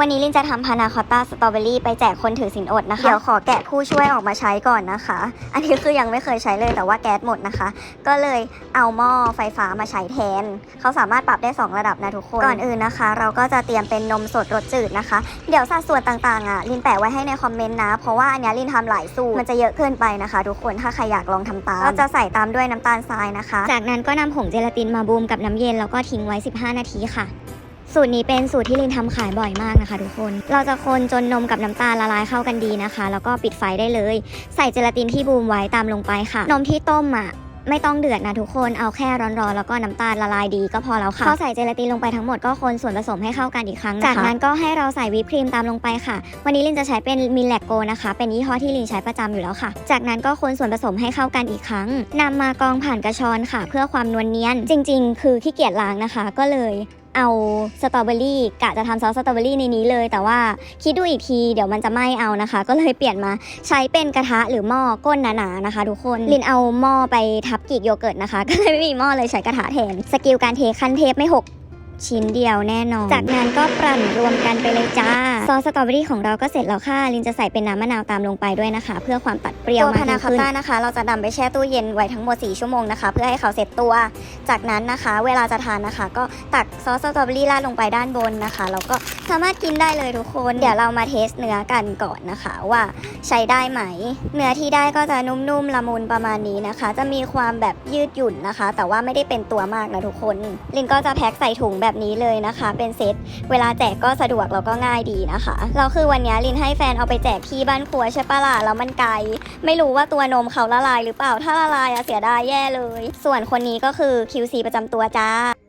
วันนี้ลินจะทำพานาคอตต้าสตรอเบอรี่ไปแจกคนถือสินอดนะคะ เดี๋ยวขอแกะผู้ช่วยออกมาใช้ก่อนนะคะ อันนี้คือยังไม่เคยใช้เลยแต่ว่าแก๊สหมดนะคะ ก็เลยเอาหม้อไฟฟ้ามาใช้แทน เขาสามารถปรับได้ 2 ระดับนะทุกคน ก่อนอื่นนะคะ เราก็จะเตรียมเป็นนมสดรสจืดนะคะ เดี๋ยวสัดส่วนต่างๆอะลินแปะไว้ให้ในคอมเมนต์นะ เพราะว่าอันเนี้ยลินทำหลายสูตรมันจะเยอะเกินไปนะคะ ทุกคนถ้าใครอยากลองทำตามก็จะใส่ตามด้วยน้ำตาลทรายนะคะ จากนั้นก็นำผงเจลาตินมาบูมกับน้ำเย็นแล้วก็ทิ้งไว้ 15 นาทีค่ะ สูตรนี้เป็นสูตรที่ลินทำขายบ่อยมากนะคะ ทุกคน เราจะคนจนนมกับน้ำตาลละลายเข้ากันดีนะคะ แล้วก็ปิดไฟได้เลย ใส่เจลาตินที่บูมไว้ตามลงไปค่ะ นมที่ต้มอะไม่ต้องเดือดนะทุกคน เอาแค่ร้อนๆ แล้วก็น้ำตาลละลายดีก็พอแล้วค่ะ พอใส่เจลาตินลงไปทั้งหมดก็คนส่วนผสมให้เข้ากันอีกครั้งนะคะ จากนั้นก็ให้เราใส่วิปครีมตามลงไปค่ะ วันนี้ลินจะใช้เป็นมิลแลกโกนะคะ เป็นยี่ห้อที่ลินใช้ประจำอยู่แล้วค่ะ จากนั้นก็คนส่วนผสมให้เข้ากันอีกครั้งนำมากองผ่านกระชอนค่ะ เพื่อความนวลเนียน จริง ๆ คือขี้เกียจล้างนะคะ ก็เลย เอาสตรอเบอรี่กะจะทำซอสสตรอเบอรี่ในนี้เลย แต่ว่าคิดดูอีกทีเดี๋ยวมันจะไหม้เอานะคะ ก็เลยเปลี่ยนมาใช้เป็นกระทะหรือหม้อก้นหนาๆนะคะ ทุกคนลินเอาหม้อไปทับกีกโยเกิร์ตนะคะ ก็เลยไม่มีหม้อเลยใช้กระทะแทนสกิลการเทขั้นเทพไม่หก ชิ้นเดียวแน่นอน จากนั้นก็ปั่นรวมกันไปเลยจ้า ซอสสตรอเบอรี่ของเราก็เสร็จแล้วค่ะ ลินจะใส่เป็นน้ำมะนาวตามลงไปด้วยนะคะ เพื่อความตัดเปรี้ยวตัวมากพานายิ่งคอตขึ้นต้านะคะ เราจะนำไปแช่ตู้เย็นไว้ทั้งหมด 4 ชั่วโมงนะคะ เพื่อให้เขาเสร็จตัว จากนั้นนะคะ เวลาจะทานนะคะ ก็ตักซอสสตรอเบอรี่ราดลงไปด้านบนนะคะแล้วก็สามารถกินได้เลยทุกคน เดี๋ยวเรามาเทสเนื้อกันก่อนนะคะว่าใช้ได้ไหม เนื้อที่ได้ก็จะนุ่มๆละมุนประมาณนี้นะคะ จะมีความแบบยืดหยุ่นนะคะ แต่ว่าไม่ได้เป็นตัวมากนะทุกคน ลินก็จะแพ็คใส่ถุงแบบแบบนี้เลยนะคะ เป็นเซตเวลาแจกก็สะดวกแล้วก็ง่ายดีนะคะเราคือวันนี้ลินให้แฟนเอาไปแจกที่บ้านครัวใช่ปะล่ะแล้วมันไกล ไม่รู้ว่าตัวนมเขาละลายหรือเปล่าถ้าละลายอะเสียดายแย่เลย ส่วนคนนี้ก็คือ QC ประจำตัวจ้า